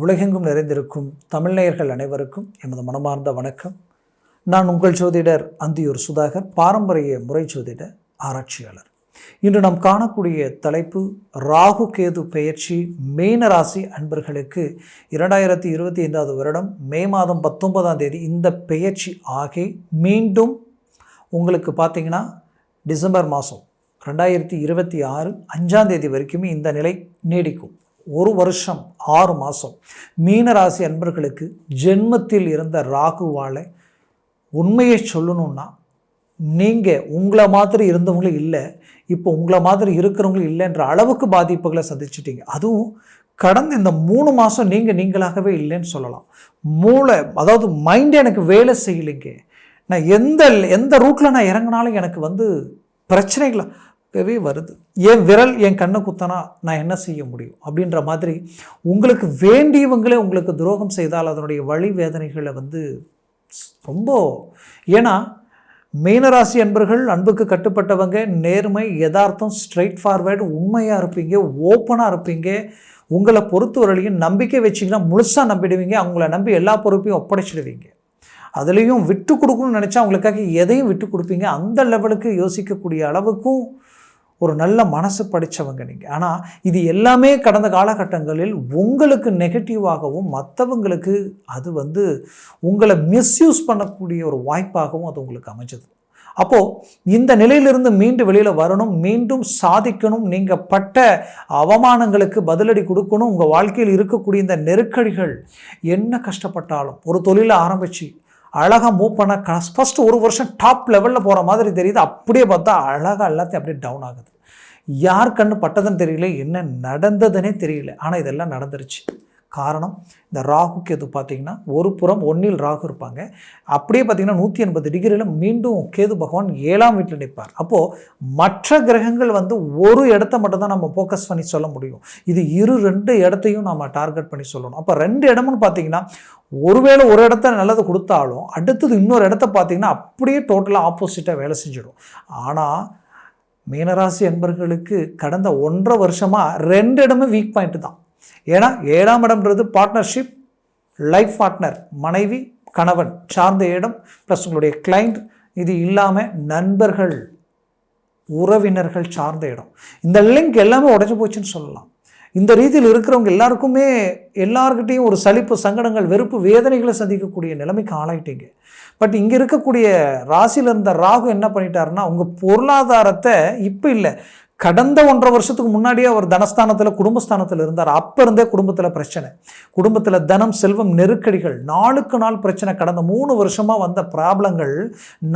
உலகெங்கும் நிறைந்திருக்கும் தமிழ்நேயர்கள் அனைவருக்கும் எமது மனமார்ந்த வணக்கம். நான் உங்கள் ஜோதிடர் அந்தியூர் சுதாகர் பாரம்பரிய முறை ஜோதிட ஆராய்ச்சியாளர். இன்று நாம் காணக்கூடிய தலைப்பு ராகு கேது பெயர்ச்சி மீன ராசி அன்பர்களுக்கு இரண்டாயிரத்தி இருபத்தி ஐந்தாவது வருடம் மே மாதம் பத்தொன்பதாம் தேதி இந்த பெயர்ச்சி ஆகி மீண்டும் உங்களுக்கு பார்த்தீங்கன்னா டிசம்பர் மாதம் ரெண்டாயிரத்தி இருபத்தி ஆறு அஞ்சாம் தேதி வரைக்குமே இந்த நிலை நீடிக்கும். ஒரு வருஷம் ஆறு மாதம் மீனராசி அன்பர்களுக்கு ஜென்மத்தில் இருந்த ராகுவாலை உண்மையை சொல்லணும்னா நீங்கள் உங்களை மாதிரி இருந்தவங்களும் இல்லை இப்போ உங்களை மாதிரி இருக்கிறவங்களும் இல்லைன்ற அளவுக்கு பாதிப்புகளை சந்திச்சிட்டீங்க. அதுவும் கடந்த இந்த மூணு மாதம் நீங்கள் நீங்களாகவே இல்லைன்னு சொல்லலாம். மூளை அதாவது மைண்ட் எனக்கு வேலை செய்யலைங்க. நான் எந்த எந்த ரூட்டில் நான் இறங்கினாலும் எனக்கு வந்து பிரச்சனைகளாகவே வருது. என் விரல் என் கண்ணை குத்தனா நான் என்ன செய்ய முடியும்? அப்படின்ற மாதிரி உங்களுக்கு வேண்டியவங்களே உங்களுக்கு துரோகம் செய்தால் அதனுடைய வழி வேதனைகளை வந்து ரொம்ப ஏன்னா மீனராசி அன்பர்கள் அன்புக்கு கட்டுப்பட்டவங்க நேர்மை யதார்த்தம் ஸ்ட்ரைட் ஃபார்வேர்டு உண்மையாக இருப்பீங்க ஓப்பனாக இருப்பீங்க. உங்களை பொறுத்தவரையிலையும் நம்பிக்கை வச்சிங்கன்னா முழுசாக நம்பிடுவீங்க. அவங்கள நம்பி எல்லா பொறுப்பையும் ஒப்படைச்சிடுவீங்க. அதுலேயும் விட்டு கொடுக்கணும்னு நினச்சா அவங்களுக்காக எதையும் விட்டு கொடுப்பீங்க. அந்த லெவலுக்கு யோசிக்கக்கூடிய அளவுக்கும் ஒரு நல்ல மனசு படித்தவங்க நீங்கள் ஆனால் இது எல்லாமே கடந்த காலகட்டங்களில் உங்களுக்கு நெகட்டிவாகவும் மற்றவங்களுக்கு அது வந்து உங்களை மிஸ்யூஸ் பண்ணக்கூடிய ஒரு வாய்ப்பாகவும் அது உங்களுக்கு அமைஞ்சது. அப்போது இந்த நிலையிலிருந்து மீண்டும் வெளியில் வரணும் மீண்டும் சாதிக்கணும் நீங்கள் பட்ட அவமானங்களுக்கு பதிலடி கொடுக்கணும் உங்கள் வாழ்க்கையில் இருக்கக்கூடிய இந்த நெருக்கடிகள் என்ன கஷ்டப்பட்டாலும் ஒரு தொழிலை ஆரம்பித்து அழகாக மூவ் பண்ண க ஃபஸ்ட்டு ஒரு வருஷம் டாப் லெவலில் போகிற மாதிரி தெரியுது. அப்படியே பார்த்தா அழகாக எல்லாத்தையும் அப்படியே டவுன் ஆகுது. யார் கண்ணு பட்டதுன்னு தெரியல என்ன நடந்ததுன்னே தெரியல. ஆனால் இதெல்லாம் நடந்துருச்சு. காரணம் இந்த ராகு கேது பார்த்தீங்கன்னா ஒரு புறம் ஒன்றில் ராகு இருப்பாங்க. அப்படியே பார்த்தீங்கன்னா நூற்றி எண்பது டிகிரியில் மீண்டும் கேது பகவான் ஏழாம் வீட்டில் நிற்பார். அப்போது மற்ற கிரகங்கள் வந்து ஒரு இடத்த மட்டும் தான் நம்ம ஃபோக்கஸ் பண்ணி சொல்ல முடியும். இது இரு ரெண்டு இடத்தையும் நம்ம டார்கெட் பண்ணி சொல்லணும். அப்போ ரெண்டு இடம்னு பார்த்தீங்கன்னா ஒருவேளை ஒரு இடத்த நல்லது கொடுத்தாலும் அடுத்தது இன்னொரு இடத்த பார்த்தீங்கன்னா அப்படியே டோட்டலாக ஆப்போசிட்டாக வேலை செஞ்சிடும். ஆனால் மீனராசி என்பர்களுக்கு கடந்த ஒன்றரை வருஷமாக ரெண்டு இடமே வீக் பாயிண்ட் தான். ஏன்னா ஏழாம் இடம்ன்றது பார்ட்னர்ஷிப் லைஃப் பார்ட்னர் மனைவி கணவன் சார்ந்த இடம் ப்ளஸ் உங்களுடைய கிளைண்ட் இது இல்லாமல் நண்பர்கள் உறவினர்கள் சார்ந்த இடம். இந்த லிங்க் எல்லாமே உடஞ்சி போச்சுன்னு சொல்லலாம். இந்த ரீதியில் இருக்கிறவங்க எல்லாருக்குமே எல்லாருக்கிட்டேயும் ஒரு சலிப்பு சங்கடங்கள் வெறுப்பு வேதனைகளை சந்திக்கக்கூடிய நிலைமைக்கு ஆளாயிட்டீங்க. பட் இங்கே இருக்கக்கூடிய ராசியில் இருந்த ராகு என்ன பண்ணிட்டாருன்னா உங்கள் பொருளாதாரத்தை இப்போ இல்லை கடந்த ஒன்றரை வருஷத்துக்கு முன்னாடியே அவர் தனஸ்தானத்தில் குடும்பஸ்தானத்தில் இருந்தார். அப்போ இருந்தே குடும்பத்தில் பிரச்சனை. குடும்பத்தில் தனம் செல்வம் நெருக்கடிகள் நாளுக்கு நாள் பிரச்சனை. கடந்த மூணு வருஷமாக வந்த ப்ராப்ளங்கள்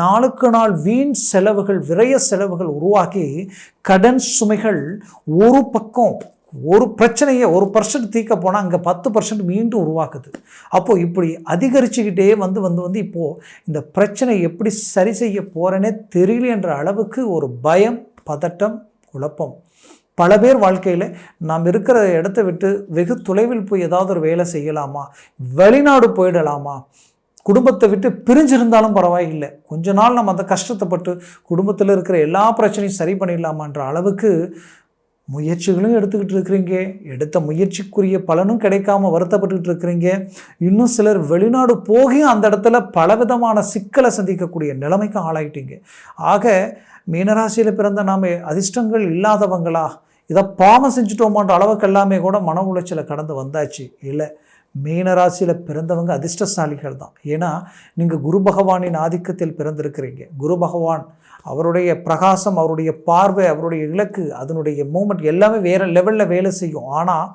நாளுக்கு நாள் வீண் செலவுகள் விரய செலவுகள் உருவாக்கி கடன் சுமைகள் ஒரு பக்கம் ஒரு பிரச்சனையை ஒரு பர்சன்ட் தீர்க்க போனால் அங்கே பத்து பர்சன்ட் மீண்டும் உருவாக்குது. அப்போது இப்படி அதிகரிச்சுக்கிட்டே வந்து வந்து வந்து இப்போது இந்த பிரச்சனை எப்படி சரி செய்ய போகிறேனே தெரியல அளவுக்கு ஒரு பயம் பதட்டம் குழப்பம். பல பேர் வாழ்க்கையில் நாம் இருக்கிற இடத்த விட்டு வெகு தொலைவில் போய் ஏதாவது ஒரு வேலை செய்யலாமா? வெளிநாடு போயிடலாமா? குடும்பத்தை விட்டு பிரிஞ்சிருந்தாலும் பரவாயில்லை. கொஞ்ச நாள் நம்ம அந்த கஷ்டத்தைப்பட்டு குடும்பத்தில் இருக்கிற எல்லா பிரச்சனையும் சரி பண்ணிடலாமான்ற அளவுக்கு முயற்சிகளும் எடுத்துக்கிட்டு இருக்கிறீங்க. எடுத்த முயற்சிக்குரிய பலனும் கிடைக்காம வருத்தப்பட்டுக்கிட்டு இருக்கிறீங்க. இன்னும் சிலர் வெளிநாடு போகியும் அந்த இடத்துல பலவிதமான சிக்கலை சந்திக்கக்கூடிய நிலைமைக்கு ஆளாயிட்டீங்க. ஆக மீனராசியில் பிறந்த நாம் அதிர்ஷ்டங்கள் இல்லாதவங்களா? இதை பாவம் செஞ்சுட்டோமான்ற அளவுக்கு எல்லாமே கூட மன உளைச்சலை கடந்து வந்தாச்சு. இல்லை மீனராசியில் பிறந்தவங்க அதிர்ஷ்டசாலிகள் தான் ஏன்னா நீங்கள் குரு பகவானின் ஆதிக்கத்தில் பிறந்திருக்கிறீங்க. குரு பகவான் அவருடைய பிரகாசம் அவருடைய பார்வை அவருடைய இலக்கு அதனுடைய மூமெண்ட் எல்லாமே வேறு லெவலில் வேலை செய்யும். ஆனால்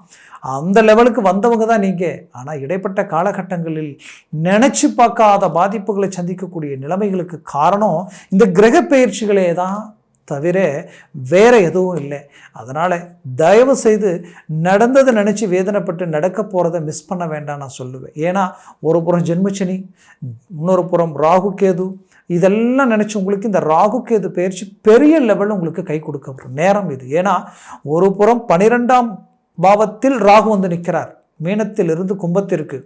அந்த லெவலுக்கு வந்தவங்க தான் நீங்கள் ஆனால் இடைப்பட்ட காலகட்டங்களில் நினச்சி பார்க்காத பாதிப்புகளை சந்திக்கக்கூடிய நிலைமைகளுக்கு காரணம் இந்த கிரக பயிற்சிகளே தான் தவிர வேறு எதுவும் இல்லை. அதனால் தயவு செய்து நடந்ததை நினச்சி வேதனைப்பட்டு நடக்க போகிறத மிஸ் பண்ண வேண்டாம் நான் சொல்லுவேன். ஏன்னா ஒரு புறம் ஜென்மச்சனி இன்னொரு புறம் ராகு கேது இதெல்லாம் நினச்சி உங்களுக்கு இந்த ராகு கேது பயிற்சி பெரிய லெவலில் உங்களுக்கு கை கொடுக்க நேரம் இது. ஏன்னா ஒரு புறம் பனிரெண்டாம் பாவத்தில் ராகு வந்து நிற்கிறார். மீனத்தில் இருந்து கும்பத்திற்கு.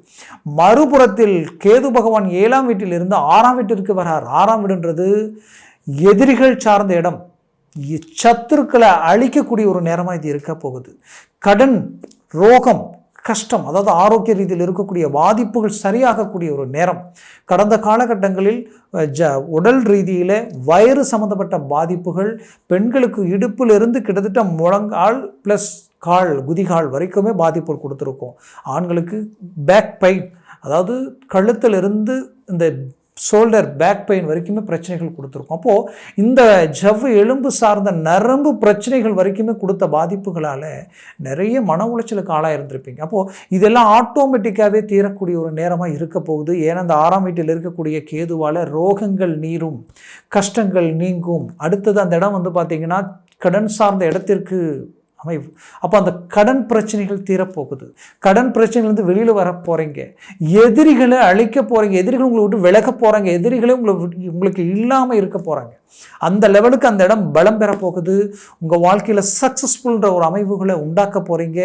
மறுபுறத்தில் கேது பகவான் ஏழாம் வீட்டில் இருந்து ஆறாம் வீட்டிற்கு வரார். ஆறாம் வீடுன்றது எதிரிகள் சார்ந்த இடம். சத்துருக்களை அழிக்கக்கூடிய ஒரு நேரமாக இது இருக்க போகுது. கடன் ரோகம் கஷ்டம் அதாவது ஆரோக்கிய ரீதியில் இருக்கக்கூடிய பாதிப்புகள் சரியாகக்கூடிய ஒரு நேரம். கடந்த காலகட்டங்களில் ஜ உடல் ரீதியில் வயிறு சம்மந்தப்பட்ட பாதிப்புகள் பெண்களுக்கு இடுப்பிலிருந்து கிட்டத்தட்ட முழங்கால் ப்ளஸ் கால் குதிகால் வரைக்குமே பாதிப்புகள் கொடுத்துருக்கோம். ஆண்களுக்கு பேக் பெயின் அதாவது கழுத்திலிருந்து இந்த ஷோல்டர் பேக் பெயின் வரைக்குமே பிரச்சனைகள் கொடுத்துருக்கோம். அப்போது இந்த ஜவ்வு எலும்பு சார்ந்த நரம்பு பிரச்சனைகள் வரைக்குமே கொடுத்த பாதிப்புகளால் நிறைய மன உளைச்சலுக்கு ஆளாக இருந்திருப்பீங்க. அப்போது இதெல்லாம் ஆட்டோமேட்டிக்காகவே தீரக்கூடிய ஒரு நேரமாக இருக்க போகுது. ஏன்னா இந்த ஆறாம் வீட்டில் இருக்கக்கூடிய கேதுவால் ரோகங்கள் நீரும் கஷ்டங்கள் நீங்கும். அடுத்தது அந்த இடம் வந்து பார்த்திங்கன்னா கடன் சார்ந்த இடத்திற்கு அமைவு. அப்போ அந்த கடன் பிரச்சனைகள் தீரப்போகுது. கடன் பிரச்சனைகள்லேருந்து வெளியில் வர போகிறீங்க எதிரிகளை அழிக்க போகிறீங்க எதிரிகள் உங்களை விட்டு விலக போகிறாங்க எதிரிகளே உங்களை உங்களுக்கு இல்லாமல் இருக்க போகிறாங்க அந்த லெவலுக்கு அந்த இடம் பலம் பெறப்போகுது உங்கள் வாழ்க்கையில் சக்ஸஸ்ஃபுல்ன்ற ஒரு அமைவுகளை உண்டாக்க போகிறீங்க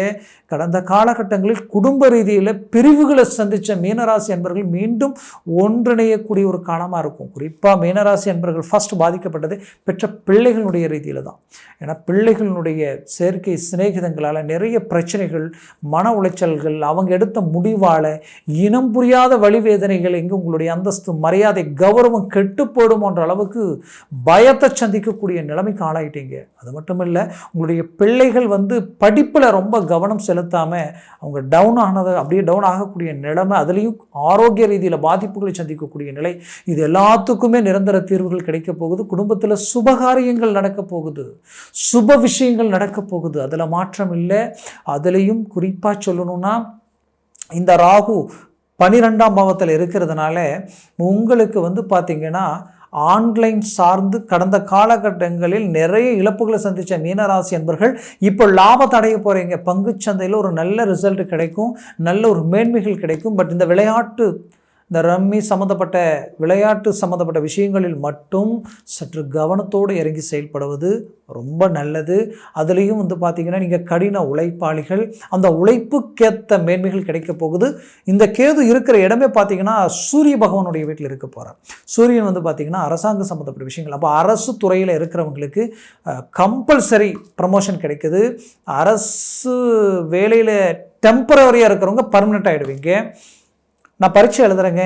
கடந்த காலகட்டங்களில் குடும்ப ரீதியில் பிரிவுகளை சந்தித்த மீனராசி என்பர்கள் மீண்டும் ஒன்றிணையக்கூடிய ஒரு காலமாக இருக்கும். குறிப்பாக மீனராசி என்பர்கள் ஃபர்ஸ்ட் பாதிக்கப்பட்டது பெற்ற பிள்ளைகளுடைய ரீதியில் தான். ஏன்னா பிள்ளைகளுடைய சேர்க்கை சிநேகிதங்களால் நிறைய பிரச்சனைகள் மன உளைச்சல்கள் அவங்க எடுத்த முடிவால் இனம் புரியாத வழிவேதனைகள் எங்கே உங்களுடைய அந்தஸ்து மரியாதை கௌரவம் கெட்டு போடுமோன்ற அளவுக்கு பயத்தை சந்திக்கக்கூடிய நிலைமைக்கு ஆளாயிட்டீங்க. அது மட்டும் இல்லை உங்களுடைய பிள்ளைகள் வந்து படிப்பில் ரொம்ப கவனம் செலுத்தாமல் அவங்க டவுன் ஆனது அப்படியே டவுன் ஆகக்கூடிய நிலைமை அதுலேயும் ஆரோக்கிய ரீதியில் பாதிப்புகளை சந்திக்கக்கூடிய நிலை இது எல்லாத்துக்குமே நிரந்தர தீர்வுகள் கிடைக்க போகுது. குடும்பத்தில் சுபகாரியங்கள் நடக்க போகுது. சுப விஷயங்கள் நடக்க போகுது. அதில் மாற்றம் இல்லை. அதுலேயும் குறிப்பாக சொல்லணும்னா இந்த ராகு பனிரெண்டாம் பாவத்தில் இருக்கிறதுனால உங்களுக்கு வந்து பார்த்திங்கன்னா ஆன்லைன் சார்ந்து கடந்த காலகட்டங்களில் நிறைய இழப்புகளை சந்தித்த மீனராசி என்பர்கள் இப்போ லாபத்தை அடைய போகிறீங்க பங்குச்சந்தையில் ஒரு நல்ல ரிசல்ட் கிடைக்கும் நல்ல ஒரு மேன்மைகள் கிடைக்கும். பட் இந்த விளையாட்டு இந்த ரம்மி சம்மந்தப்பட்ட விளையாட்டு சம்மந்தப்பட்ட விஷயங்களில் மட்டும் சற்று கவனத்தோடு இறங்கி செயல்படுவது ரொம்ப நல்லது. அதுலேயும் வந்து பார்த்திங்கன்னா நீங்கள் கடின உழைப்பாளிகள் அந்த உழைப்புக்கேற்ற மேன்மைகள் கிடைக்க போகுது. இந்த கேது இருக்கிற இடமே பார்த்தீங்கன்னா சூரிய பகவானுடைய வீட்டில் இருக்க போகிறார் சூரியன் வந்து பார்த்திங்கன்னா அரசாங்கம் சம்மந்தப்பட்ட விஷயங்கள். அப்போ அரசு துறையில் இருக்கிறவங்களுக்கு கம்பல்சரி ப்ரமோஷன் கிடைக்குது. அரசு வேலையில் டெம்பரவரியாக இருக்கிறவங்க பர்மனெண்ட் ஆகிடுவீங்க நான் பரீட்சை எழுதுறேங்க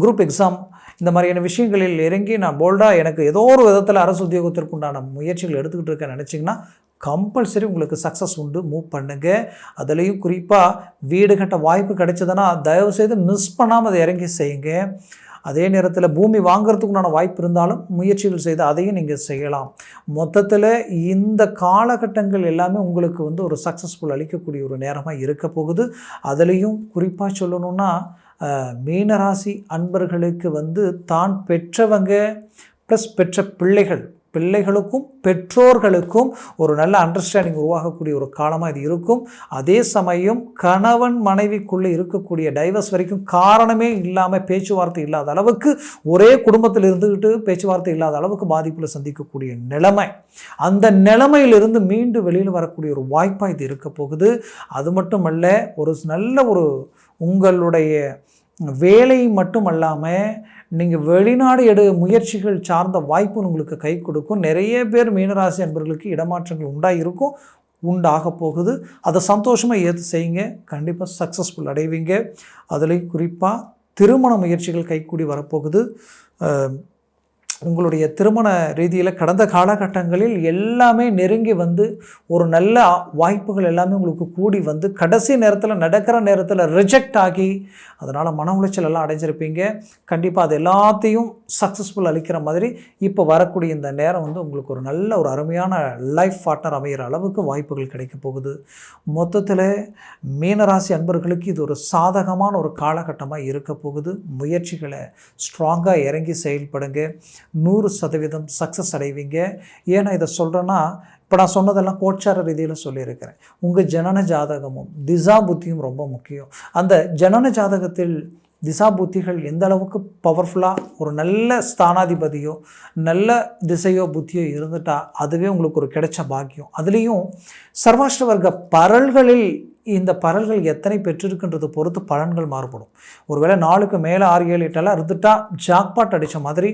குரூப் எக்ஸாம் இந்த மாதிரியான விஷயங்களில் இறங்கி நான் போல்டாக எனக்கு ஏதோ ஒரு விதத்தில் அரசு உத்தியோகத்திற்கு உண்டான முயற்சிகள் எடுத்துக்கிட்டு இருக்கேன்னு நினச்சிங்கன்னா கம்பல்சரி உங்களுக்கு சக்ஸஸ் உண்டு. மூவ் பண்ணுங்கள் அதுலேயும் குறிப்பாக வீடு கட்ட வாய்ப்பு கிடைச்சதுன்னா தயவுசெய்து மிஸ் பண்ணாமல் அதை இறங்கி செய்யுங்க. அதே நேரத்தில் பூமி வாங்கிறதுக்குண்டான வாய்ப்பு இருந்தாலும் முயற்சிகள் செய்து அதையும் நீங்கள் செய்யலாம். மொத்தத்தில் இந்த காலகட்டங்கள் எல்லாமே உங்களுக்கு வந்து ஒரு சக்ஸஸ்ஃபுல் அளிக்கக்கூடிய ஒரு நேரமாக இருக்க போகுது. அதுலேயும் குறிப்பாக சொல்லணுன்னா மீனராசி அன்பர்களுக்கு வந்து தான் பெற்றவங்க ப்ளஸ் பெற்ற பிள்ளைகள். பிள்ளைகளுக்கும் பெற்றோர்களுக்கும் ஒரு நல்ல அண்டர்ஸ்டாண்டிங் உருவாகக்கூடிய ஒரு காலமாக இது இருக்கும். அதே சமயம் கணவன் மனைவிக்குள்ளே இருக்கக்கூடிய டைவர்ஸ் வரைக்கும் காரணமே இல்லாமல் பேச்சுவார்த்தை இல்லாத அளவுக்கு ஒரே குடும்பத்தில் இருந்துக்கிட்டு பேச்சுவார்த்தை இல்லாத அளவுக்கு பாதிப்பில் சந்திக்கக்கூடிய நிலைமை. அந்த நிலைமையிலிருந்து மீண்டும் வெளியில் வரக்கூடிய ஒரு வாய்ப்பாக இது இருக்க போகுது. அது மட்டுமல்ல ஒரு நல்ல ஒரு உங்களுடைய வேலை மட்டும் அல்லாமல் நீங்கள் வெளிநாடு எடு முயற்சிகள் சார்ந்த வாய்ப்பு உங்களுக்கு கை கொடுக்கும். நிறைய பேர் மீனராசி அன்பர்களுக்கு இடமாற்றங்கள் உண்டாகிருக்கும் உண்டாக போகுது. அதை சந்தோஷமாக ஏற்று செய்யுங்க. கண்டிப்பாக சக்ஸஸ்ஃபுல் அடைவீங்க. அதுலேயும் குறிப்பாக திருமண முயற்சிகள் கைக்கூடி வரப்போகுது. உங்களுடைய திருமண ரீதியில் கடந்த காலகட்டங்களில் எல்லாமே நெருங்கி வந்து ஒரு நல்ல வாய்ப்புகள் எல்லாமே உங்களுக்கு கூடி வந்து கடைசி நேரத்தில் நடக்கிற நேரத்தில் ரிஜெக்ட் ஆகி அதனால் மன உளைச்சல் எல்லாம் அடைஞ்சிருப்பீங்க. கண்டிப்பாக அது எல்லாத்தையும் சக்ஸஸ்ஃபுல் அளிக்கிற மாதிரி இப்போ வரக்கூடிய இந்த நேரம் வந்து உங்களுக்கு ஒரு நல்ல ஒரு அருமையான லைஃப் பார்ட்னர் அமைகிற அளவுக்கு வாய்ப்புகள் கிடைக்க போகுது. மொத்தத்தில் மீனராசி அன்பர்களுக்கு இது ஒரு சாதகமான ஒரு காலகட்டமாக இருக்க போகுது. முயற்சிகளை ஸ்ட்ராங்காக இறங்கி செயல்படுங்க. நூறு சதவீதம் சக்ஸஸ் அடைவீங்க. ஏன்னா இதை சொல்கிறேன்னா இப்போ நான் சொன்னதெல்லாம் கோச்சார ரீதியில் சொல்லியிருக்கிறேன். உங்கள் ஜனன ஜாதகமும் திசா புத்தியும் ரொம்ப முக்கியம். அந்த ஜனன ஜாதகத்தில் திசா புத்திகள் எந்த அளவுக்கு பவர்ஃபுல்லாக ஒரு நல்ல ஸ்தானாதிபதியோ நல்ல திசையோ புத்தியோ இருந்துட்டால் அதுவே உங்களுக்கு ஒரு கிடைச்ச பாக்கியம். அதுலேயும் சர்வாஷ்டவர்க்க பரல்களில் இந்த பரல்கள் எத்தனை பெற்றிருக்குன்றது பொறுத்து பலன்கள் மாறுபடும். ஒருவேளை நாளுக்கு மேலே ஆறு ஏழு எட்டெல்லாம் இருந்துட்டா ஜாக்பாட் அடித்த மாதிரி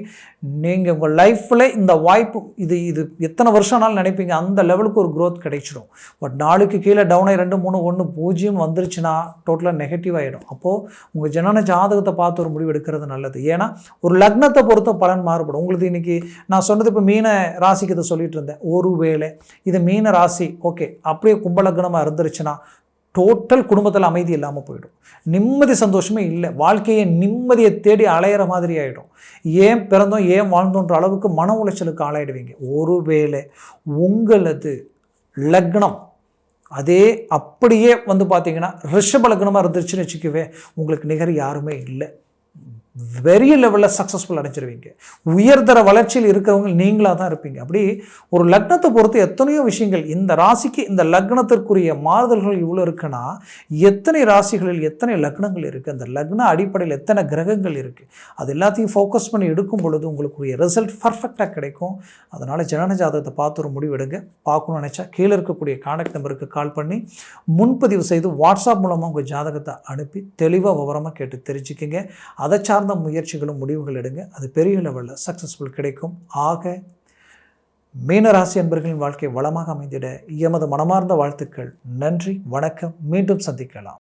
நீங்கள் உங்கள் லைஃப்பில் இந்த வாய்ப்பு இது இது எத்தனை வருஷம் ஆனாலும் நினைப்பீங்க அந்த லெவலுக்கு ஒரு க்ரோத் கிடைச்சிடும். பட் நாளுக்கு கீழே டவுனை ரெண்டு மூணு ஒன்று பூஜ்ஜியம் வந்துருச்சுன்னா டோட்டலாக நெகட்டிவ் ஆகிடும் அப்போது உங்கள் ஜனன ஜாதகத்தை பார்த்து ஒரு முடிவு எடுக்கிறது நல்லது. ஏன்னா ஒரு லக்னத்தை பொறுத்த பலன் மாறுபடும். உங்களுக்கு இன்றைக்கி நான் சொன்னது இப்போ மீன ராசிக்கு இதை சொல்லிட்டு இருந்தேன். ஒருவேளை இது மீன ராசி ஓகே அப்படியே கும்பலக்னமாக இருந்துருச்சுன்னா டோட்டல் குடும்பத்தில் அமைதி இல்லாமல் போயிடும். நிம்மதி சந்தோஷமே இல்லை. வாழ்க்கையை நிம்மதியை தேடி அலையிற மாதிரி ஆகிடும் ஏன் பிறந்தோம் ஏன் வாழ்ந்தோன்ற அளவுக்கு மன உளைச்சலுக்கு ஆளாயிடுவீங்க. ஒருவேளை உங்களது லக்னம் அதே அப்படியே வந்து பார்த்தீங்கன்னா ரிஷப லக்னமாக இருந்துச்சுன்னு வச்சுக்கவே உங்களுக்கு நிகர் யாருமே இல்லை. பெரிய லெவலில் சக்ஸஸ்ஃபுல் அடைஞ்சிருவீங்க. உயர்தர வளர்ச்சியில் இருக்கிறவங்க நீங்களாக தான் இருப்பீங்க. அப்படி ஒரு லக்னத்தை பொறுத்து எத்தனையோ விஷயங்கள் இந்த ராசிக்கு இந்த லக்னத்திற்குரிய மாறுதல்கள் இவ்வளோ இருக்குன்னா எத்தனை ராசிகளில் எத்தனை லக்னங்கள் இருக்குது அந்த லக்ன அடிப்படையில் எத்தனை கிரகங்கள் இருக்குது அது எல்லாத்தையும் ஃபோக்கஸ் பண்ணி எடுக்கும் பொழுது உங்களுக்குரிய ரிசல்ட் பர்ஃபெக்டாக கிடைக்கும். அதனால் ஜனன ஜாதகத்தை பார்த்து ஒரு முடிவெடுங்க பார்க்கணும்னு நினச்சா கீழே இருக்கக்கூடிய கான்டாக்ட் நம்பருக்கு கால் பண்ணி முன்பதிவு செய்து வாட்ஸ்அப் மூலமாக உங்கள் ஜாதகத்தை அனுப்பி தெளிவாக விவரமாக கேட்டு தெரிஞ்சுக்கிங்க. அதை சார்ந்த முயற்சிகளும் முடிவுகள் எடுங்க. அது பெரிய லெவலில் சக்ஸஸ்ஃபுல் கிடைக்கும். ஆக மீனராசி அன்பர்களின் வாழ்க்கை வளமாக அமைந்திட எமது மனமார்ந்த வாழ்த்துக்கள். நன்றி வணக்கம். மீண்டும் சந்திக்கலாம்.